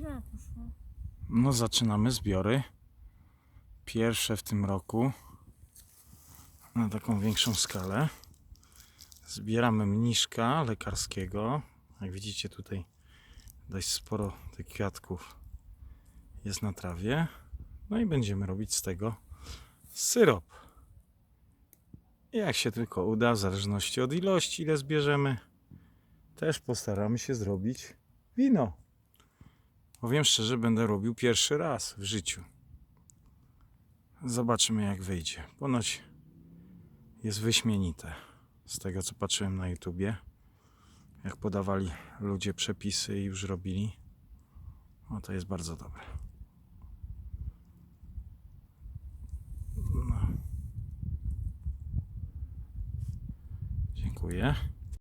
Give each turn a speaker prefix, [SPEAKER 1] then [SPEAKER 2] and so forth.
[SPEAKER 1] Zima poszła.
[SPEAKER 2] No, zaczynamy zbiory. Pierwsze w tym roku. Na taką większą skalę. Zbieramy mniszka lekarskiego. Jak widzicie tutaj dość sporo tych kwiatków jest na trawie. No i będziemy robić z tego syrop. Jak się tylko uda, w zależności od ilości, ile zbierzemy, też postaramy się zrobić wino. Powiem szczerze, będę robił pierwszy raz w życiu. Zobaczymy, jak wyjdzie. Ponoć jest wyśmienite. Z tego, co patrzyłem na YouTubie, jak podawali ludzie przepisy i już robili, no to jest bardzo dobre. No. Dziękuję.